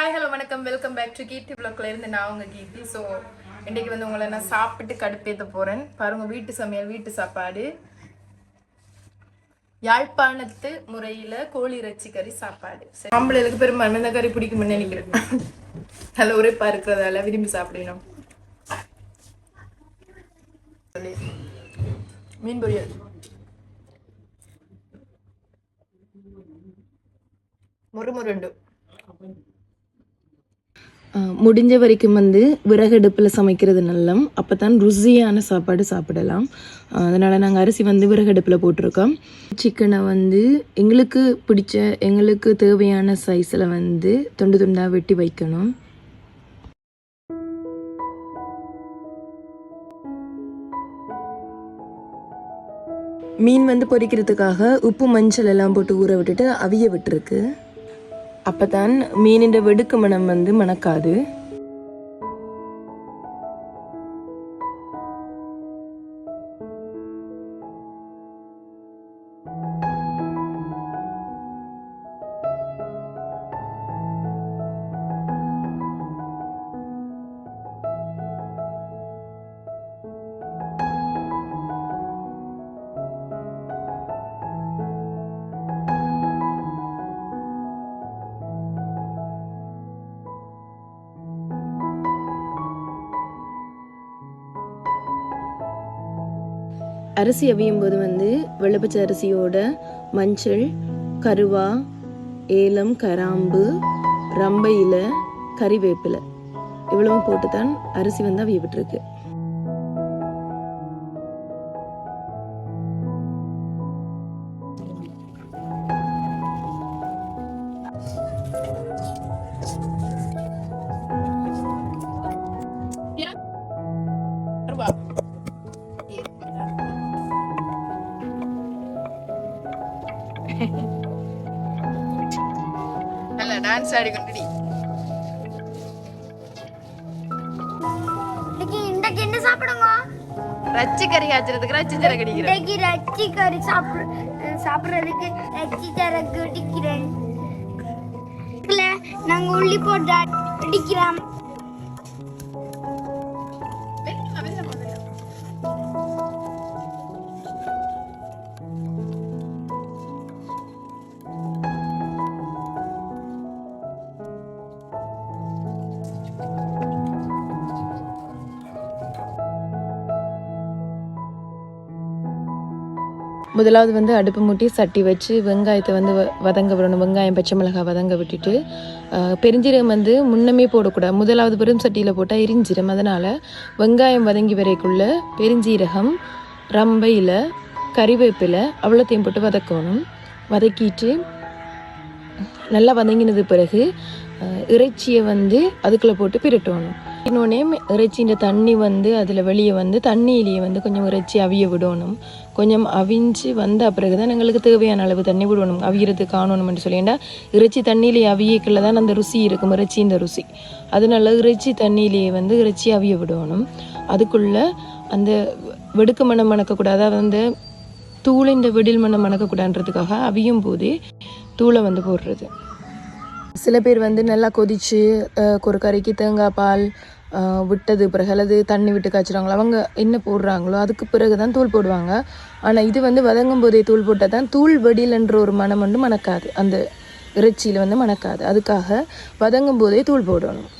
Hi hello வணக்கம். Welcome back to Keerthi பிளாக்ல இருந்து நான் உங்க கீர்த்தி. ஸோ இன்னைக்கு வந்து உங்களை நான் சாப்பிட்டு கடுப்பேத்த போறேன். பாருங்க வீட்டு சமையல் வீட்டு சாப்பாடு. யாழ்ப்பாணத்து முறையில கோழி இறைச்சி கறி சாப்பாடு. ஆம்பளைகளுக்கு பெரும்பான்மை இந்த கறி பிடிக்கும்னு நினைக்கிறேன். நல்ல உரைப்பா இருக்கிறதால விரும்பி சாப்பிடணும். மீன் பொரியல். முறுமுருண்டு முடிஞ்ச வரைக்கும் வந்து விறகடுப்பில் சமைக்கிறது நல்லம். அப்போ தான் ருசியான சாப்பாடு சாப்பிடலாம். அதனால் நாங்கள் அரிசி வந்து விறகடுப்பில் போட்டிருக்கோம். சிக்கனை வந்து எங்களுக்கு பிடிச்ச எங்களுக்கு தேவையான சைஸில் வந்து துண்டு துண்டாக வெட்டி வைக்கணும். மீன் வந்து பொரிக்கிறதுக்காக உப்பு மஞ்சள் எல்லாம் போட்டு ஊற விட்டுட்டு அவிய விட்டுருக்கு. அப்போ தான் மீனின் வெடுக்கு மனம் வந்து மணக்காது. அரிசி அவியும் போது வந்து வெள்ளப்பச்சை அரிசியோட மஞ்சள் கருவா ஏலம் கராம்பு ரம்ப இலை கறிவேப்பிலை. இவ்வளவும் போட்டு தான் அரிசி வந்து அவிய விட்டுருக்கு டான்ஸ் ஆடி கொண்டுடி. இன்னைக்கு என்ன சாப்பிடுங்க? ரச்சி கறி காய்ச்சறதுக்கு ரச்சி தர கடிக்கிறேன். இன்னைக்கு ரச்சி கறி சாப்பிடு சாப்பிடுறதுக்கு ரச்சி தர குடிக்கிறேன். இதுல நாங்க உள்ளி போட்டு அடிக்கிறோம் முதலாவது வந்து அடுப்பு மூட்டி சட்டி வச்சு வெங்காயத்தை வந்து வதங்க விடணும். வெங்காயம் பச்சை மிளகாய் வதங்க விட்டுட்டு பெருஞ்சீரகம் வந்து முன்னமே போடக்கூடாது. முதலாவது பெரும் சட்டியில் போட்டால் எரிஞ்சிரும். அதனால் வெங்காயம் வதங்கி வரைக்குள்ள பெருஞ்சீரகம் ரம்பையில் கறிவேப்பிலை அவ்வளோத்தையும் போட்டு வதக்கணும். வதக்கிட்டு நல்லா வதங்கினது பிறகு இறைச்சியை வந்து அதுக்குள்ளே போட்டு பிரட்டணும். இன்னொன்னே இறைச்சின்ற தண்ணி வந்து அதில் வெளியே வந்து தண்ணியிலேயே வந்து கொஞ்சம் இறைச்சி அவிய விடணும். கொஞ்சம் அவிஞ்சு வந்த பிறகு தான் எங்களுக்கு தேவையான அளவு தண்ணி விடணும். அவியறது காணணும்னு சொல்லிண்டா இறைச்சி தண்ணியிலேயே அவியக்குள்ள தான் அந்த ருசி இருக்கும் இறைச்சின்ற ருசி. அதனால இறைச்சி தண்ணியிலேயே வந்து இறைச்சி அவிய விடணும். அதுக்குள்ளே அந்த வெடுக்கு மனம் மணக்கக்கூடாது அதாவது அந்த தூளின் வெடில் மனம் மணக்கக்கூடாதுன்றதுக்காக அவியும் போதே தூளை வந்து போடுறது. சில பேர் வந்து நல்லா கொதிச்சு ஒரு கறிக்கு தேங்காய் பால் விட்டது பிறகு அல்லது தண்ணி விட்டு காய்ச்சுறாங்களோ அவங்க என்ன போடுறாங்களோ அதுக்கு பிறகு தான் தூள் போடுவாங்க. ஆனால் இது வந்து வதங்கும் போதே தூள் போட்டால் தான் தூள் வெடிலன்ற ஒரு மனம் வந்து மணக்காது. அந்த இறைச்சியில் வந்து மணக்காது. அதுக்காக வதங்கும் போதே தூள் போடணும்.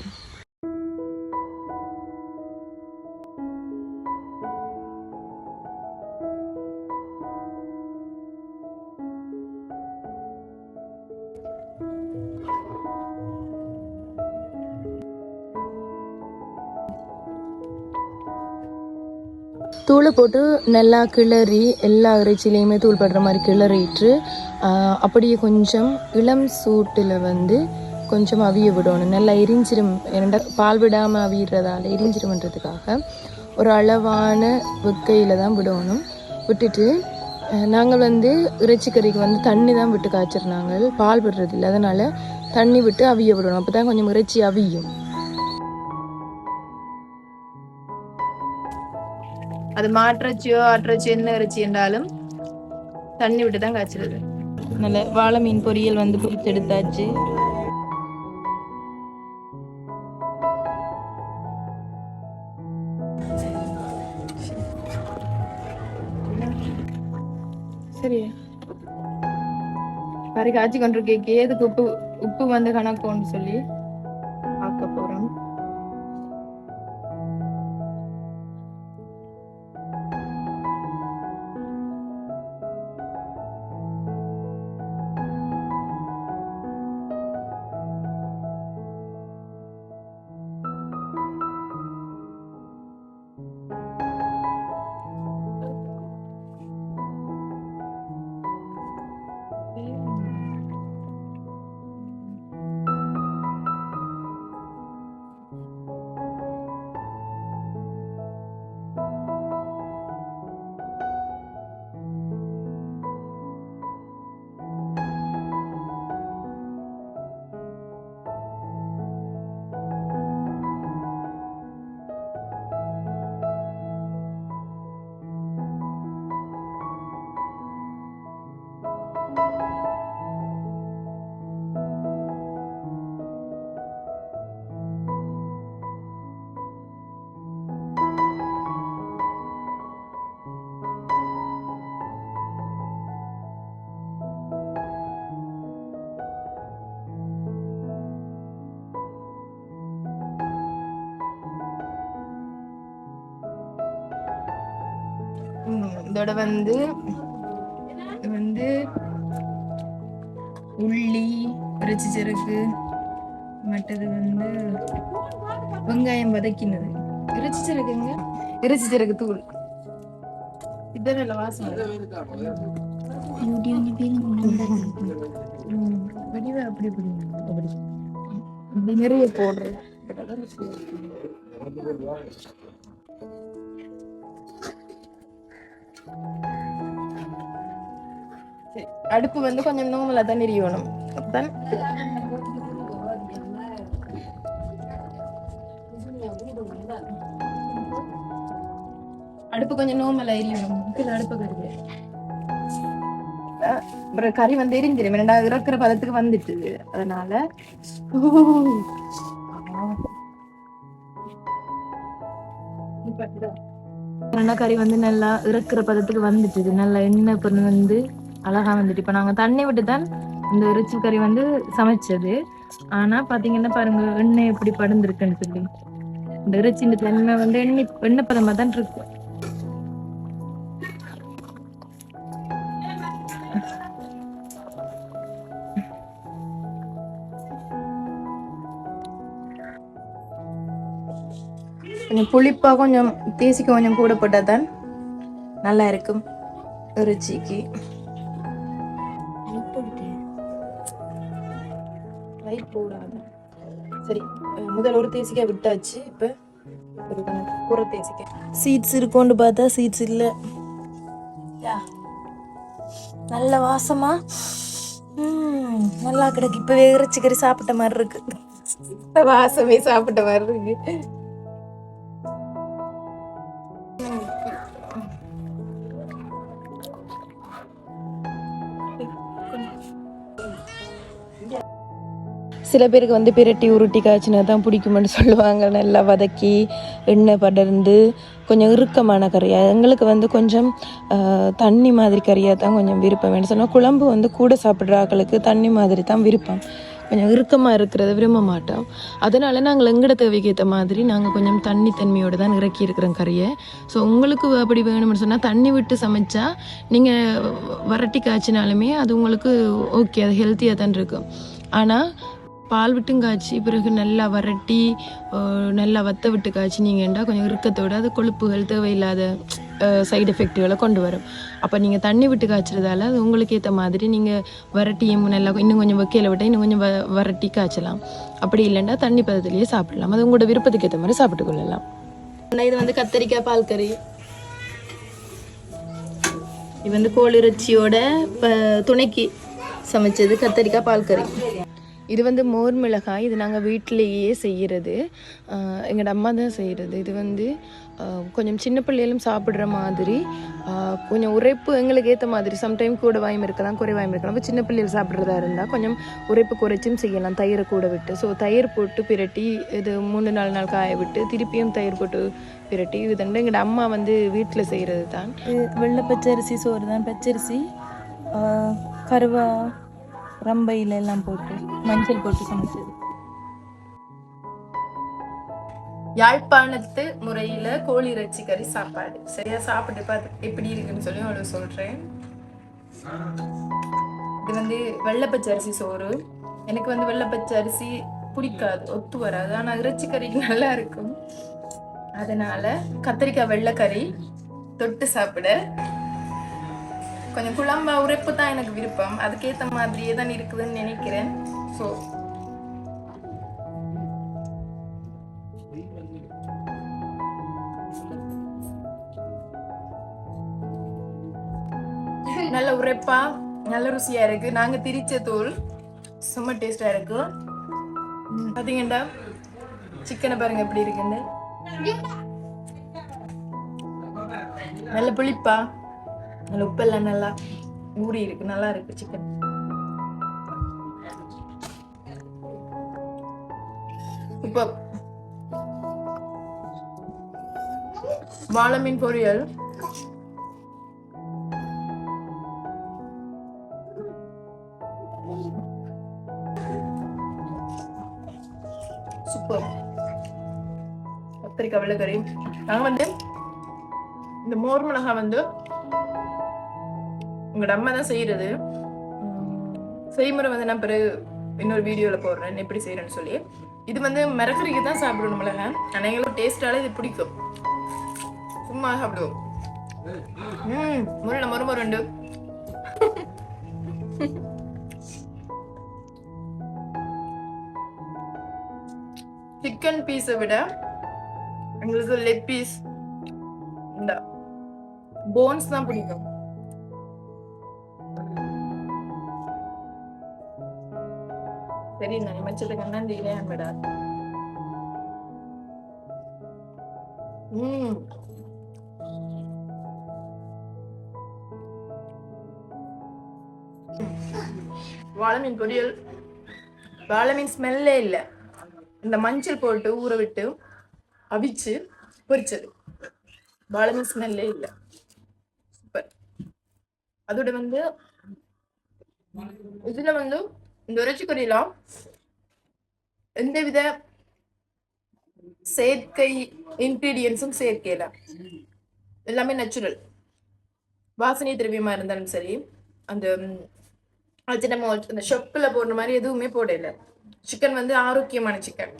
தூளை போட்டு நல்லா கிளறி எல்லா இறைச்சிலையுமே தூள் படுற மாதிரி கிளறிட்டு அப்படியே கொஞ்சம் இளம் சூட்டில் வந்து கொஞ்சம் அவிய விடணும். நல்லா எரிஞ்சிரும். ஏன்னா பால் விடாமல் அவியறதால எரிஞ்சிருமன்றதுக்காக ஒரு அளவான வெக்கையில் தான் விடணும். விட்டுட்டு நாங்கள் வந்து இறைச்சிக்கறிக்கு வந்து தண்ணி தான் விட்டு காய்ச்சிருந்தாங்க பால் விடுறதில்ல அதனால் தண்ணி விட்டு அவிய விடணும். அப்போ தான் கொஞ்சம் இறைச்சி அவியும். அது மாற்றச்சியோ ஆற்றச்சியோ என்ன இறைச்சி என்றாலும் தண்ணி விட்டு தான் காய்ச்சிடுது நல்ல வாழை மீன் பொரியல் வந்து பிடிச்செடுத்தாச்சு சரி. வரை காய்ச்சி கொண்டிருக்கேக்கு ஏதுக்கு உப்பு உப்பு வந்து கணக்கும்னு சொல்லி. இதோட வந்து இது வந்து உள்ளி இறைச்சி செருக்கு மற்றது வந்து வெங்காயம் வதக்கினது. இறைச்சி செருக்குங்க இறைச்சி செருக்கு தூள். இதெல்லாம் வாசனை. வடிவா அப்படி அப்படி நிறைய போடுறது அடுப்பு வந்து கொஞ்சம் நோமலா தான் எரியணும். அப்பதான் அடுப்பு கொஞ்சம் நோமலா எரியணும். அடுப்பு கருது அப்புறம் கறி வந்து எரிஞ்சிடும் ரெண்டாவது இறக்குற பதத்துக்கு வந்துட்டு. அதனால ரெண்டா கறி வந்து நல்லா இறக்குற பதத்துக்கு வந்துட்டு நல்லா எண்ணெய் பொருள் வந்து அழகா வந்துட்டு இப்ப நாங்க தண்ணி விட்டு தான் இந்த இறைச்சி கறி வந்து சமைச்சது. ஆனா பாத்தீங்கன்னா பாருங்க எண்ணெய் எப்படி படர்ந்துருக்குன்னு சொல்லி. இந்த இறைச்சி தன்மை வந்து எண்ணெய் எண்ணெய் பதமா தான் இருக்கும். கொஞ்சம் புளிப்பா கொஞ்சம் தேசிக்க கொஞ்சம் கூட போட்டால் தான் நல்லா இருக்கும். இறைச்சிக்கு லைட் போடாது சரி அஹ் முதல்ல ஒரு தேசிக்காய் விட்டாச்சு இப்போ ஒரு தேசிக்காய். சீட்ஸ் இருக்கோண்டு பார்த்தா சீட்ஸ் இல்லை. நல்ல வாசமா? நல்லா கிடக்கு. இப்பவே இறைச்சி கறி சாப்பிட்ட மாதிரி இருக்கு. வாசமே சாப்பிட்ட மாதிரி இருக்கு. சில பேருக்கு வந்து பிரட்டி உருட்டி காய்ச்சினா தான் பிடிக்கும்னு சொல்லுவாங்க. நல்லா வதக்கி எண்ணெய் படர்ந்து கொஞ்சம் இறுக்கமான கறியாக எங்களுக்கு வந்து கொஞ்சம் தண்ணி மாதிரி கறியாக தான் கொஞ்சம் விருப்பம். வேணும் சொன்னால் குழம்பு வந்து கூட சாப்பிட்ற ஆக்களுக்கு தண்ணி மாதிரி தான் விருப்பம். கொஞ்சம் இறுக்கமாக இருக்கிறத விரும்ப மாட்டோம். அதனால் நாங்கள் எங்கட தேவைக்கு ஏற்ற மாதிரி நாங்கள் கொஞ்சம் தண்ணி தன்மையோடு தான் இறக்கி இருக்கிறோம் கறியை. ஸோ உங்களுக்கு அப்படி வேணும்னு சொன்னால் தண்ணி விட்டு சமைச்சா நீங்கள் வரட்டி காய்ச்சினாலுமே அது உங்களுக்கு ஓகே அது ஹெல்த்தியாக தான் இருக்கும். ஆனால் பால் விட்டும் காய்ச்சி பிறகு நல்லா வரட்டி நல்லா வத்த விட்டு காய்ச்சினீங்கன்னா கொஞ்சம் இறுக்கத்தோட அது கொழுப்புகள் தேவையில்லாத சைடு எஃபெக்ட்டுகளை கொண்டு வரும். அப்போ நீங்கள் தண்ணி விட்டு காய்ச்சறதால அது உங்களுக்கு ஏற்ற மாதிரி நீங்கள் வரட்டியும் நல்லா இன்னும் கொஞ்சம் வைக்கையில் விட்டால் இன்னும் கொஞ்சம் வ வரட்டி காய்ச்சலாம். அப்படி இல்லைன்னா தண்ணி பதத்துலேயே சாப்பிடலாம். அது உங்களோட விருப்பத்துக்கு ஏற்ற மாதிரி சாப்பிட்டு கொள்ளலாம். இது வந்து கத்தரிக்காய் பால் கறி இது வந்து கோழி இறைச்சியோட துணைக்கு சமைச்சது கத்தரிக்காய் பால் கறி இது வந்து மோர் மிளகாய் இது நாங்கள் வீட்டிலேயே செய்கிறது எங்களோட அம்மா தான் செய்கிறது இது வந்து கொஞ்சம் சின்ன பிள்ளைகளும் சாப்பிட்ற மாதிரி கொஞ்சம் உரைப்பு எங்களுக்கு ஏற்ற மாதிரி. சம்டைம் கூட வாயும் இருக்கலாம் குறைவாயும் இருக்கலாம். இப்போ சின்ன பிள்ளைகள் சாப்பிட்றதா இருந்தால் கொஞ்சம் உரைப்பு குறைச்சும் செய்யலாம். தயிரை கூட விட்டு. ஸோ தயிர் போட்டு பிரட்டி இது மூணு நாலு நாள் காய விட்டு திருப்பியும் தயிர் போட்டு பிரட்டி இது தண்டு எங்களோட அம்மா வந்து வீட்டில் செய்கிறது தான் வெள்ளை பச்சரிசி சோறு தான் பச்சரிசி கருவா ரம்பையில எல்லாம் போட்டு மஞ்சள் போட்டு சமைச்சது. யாழ்ப்பாணத்து முறையில கோழி இறைச்சி கறி சாப்பாடு. சரியா சாப்பிட்டு பார்த்து எப்படி இருக்குன்னு சொல்லி உங்களுக்கு சொல்றேன். இது வந்து வெள்ளப்பச்சை அரிசி சோறு. எனக்கு வந்து வெள்ளப்பச்சை அரிசி பிடிக்காது ஒத்து வராது. ஆனா இறைச்சி கறிக்கு நல்லா இருக்கும். அதனால கத்திரிக்காய் வெள்ளைக்கறி தொட்டு சாப்பிட கொஞ்சம் குழம்பா உரைப்பு தான் எனக்கு விருப்பம். அதுக்கேற்ற மாதிரியே தான் இருக்குதுன்னு நினைக்கிறேன். ஸோ நல்ல உரைப்பா நல்ல ருசியா இருக்கு. நாங்க திரிச்ச தூள் சும்மா டேஸ்டா இருக்கு. பாத்தீங்கடா சிக்கனை பாருங்க எப்படி இருக்குன்னு. நல்ல புளிப்பா. நல்ல உப்பெல்லாம் நல்லா ஊறி இருக்கு. நல்லா இருக்கு சிக்கன் சூப்பர் வாழை மீன் பொரியல். சூப்பர். கத்திரிக்காய் வெள்ளைக்கறி நாங்கள் வந்து இந்த மோர் மிளகாய் வந்து உங்களோட அம்மா தான் செய்யறது. செய்முறை வந்து நான் பிறகு இன்னொரு வீடியோவில் போடுறேன் எப்படி செய்யறேன்னு சொல்லி. இது வந்து மிரகரிக்கு தான் சாப்பிடணும் மிளகாய் ஆனால் எங்களுக்கு டேஸ்டால இது பிடிக்கும். சும்மா சாப்பிடுவோம். ம் முருளை மொறு மொருண்டு சிக்கன் பீஸை விட எங்களுக்கு லெக் பீஸ் இந்த போன்ஸ் தான் பிடிக்கும். சரி நான் நினைச்சது கண்ணாந்தி இல்லையா மேடா ம். வாழைமீன் பொரியல். வாழைமீன் ஸ்மெல்லே இல்லை. இந்த மஞ்சள் போட்டு ஊற விட்டு அவிச்சு பொரிச்சது. வாழைமீன் ஸ்மெல்லே இல்லை. சூப்பர். அதோட வந்து இதுல வந்து இந்த இறைச்சி எந்தவித செயற்கை இன்கிரீடியன்ஸும் சேர்க்கையில எல்லாமே நேச்சுரல் வாசனை திரவியமா இருந்தாலும் சரி அந்த நம்ம அந்த ஷொப்பில் போடுற மாதிரி எதுவுமே போடல. சிக்கன் வந்து ஆரோக்கியமான சிக்கன்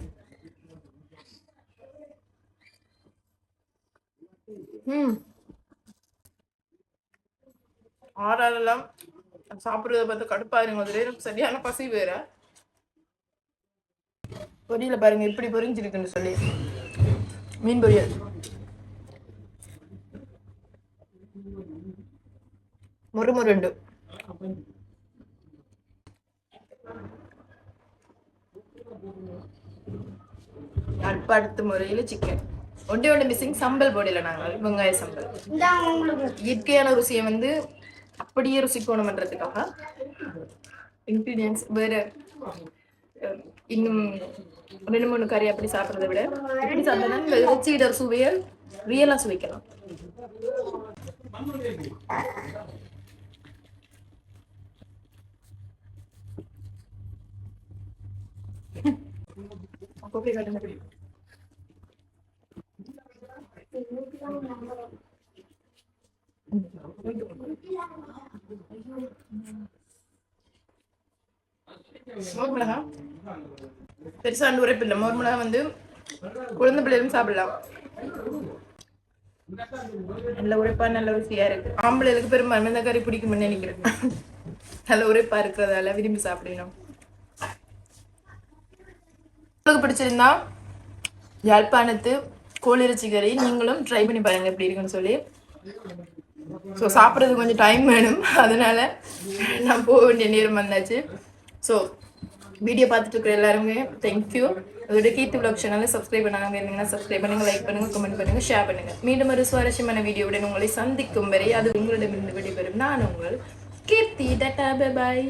ம். ஆறாலெல்லாம் சாப்பிடுறத பார்த்து கடுப்பா இருங்க அதுல எனக்கு சரியான பசி வேற. பொரியல பாருங்க எப்படி பொரிஞ்சிருக்குன்னு சொல்லி. மீன் பொரியல். முறுமுருண்டு அடுத்த முறையில சிக்கன் ஒன்றே ஒன்று மிஸ்ஸிங் சம்பல் போடல நாங்கள் வெங்காய சம்பல். இயற்கையான ருசியை வந்து அப்படியே ருசிக்கணும்ன்றதுக்காக இன்க்ரீடியன்ஸ் வேற இன்னும் ரெண்டு மூணு கறி அப்படி சாப்பிட்றத விட எப்படி சாப்பிட்டா இறைச்சியிட சுவையை ரியலா சுவைக்கலாம். கோப்பை காட்டுங்க. மோர் மிளகா. பெருசா அண்டு உரைப்பு இல்லை. மோர் மிளகா வந்து குழந்தை பிள்ளைகளும் சாப்பிடலாம். நல்ல உரைப்பா நல்ல ருசியா இருக்கு. ஆம்பளைகளுக்கு பெரும்பான்மை இந்த கறி பிடிக்கும்னு நினைக்கிறேன். நல்ல உரைப்பா இருக்கிறதால விரும்பி சாப்பிடணும். உங்களுக்கு பிடிச்சிருந்தா யாழ்ப்பாணத்து கோழிறைச்சி கறி நீங்களும் ட்ரை பண்ணி பாருங்க. எப்படி இருக்குன்னு சொல்லி. ஸோ சாப்பிட்றது கொஞ்சம் டைம் வேணும். அதனால நான் போக வேண்டிய நேரம் வந்தாச்சு. ஸோ வீடியோ பார்த்துட்டு இருக்கிற எல்லாருமே தேங்க்யூ அதோட கீர்த்தி விளாக் சேனலை சப்ஸ்கிரைப் பண்ணாங்க இருந்தீங்கன்னா சப்ஸ்கிரைப் பண்ணுங்கள் லைக் பண்ணுங்கள் கமெண்ட் பண்ணுங்கள் ஷேர் பண்ணுங்கள் மீண்டும் ஒரு சுவாரஸ்யமான வீடியோவுடன் உங்களை சந்திக்கும் வரை அது உங்களிடமிருந்து விடைபெறும். நான் உங்கள் கீர்த்தி டட்டா பாய்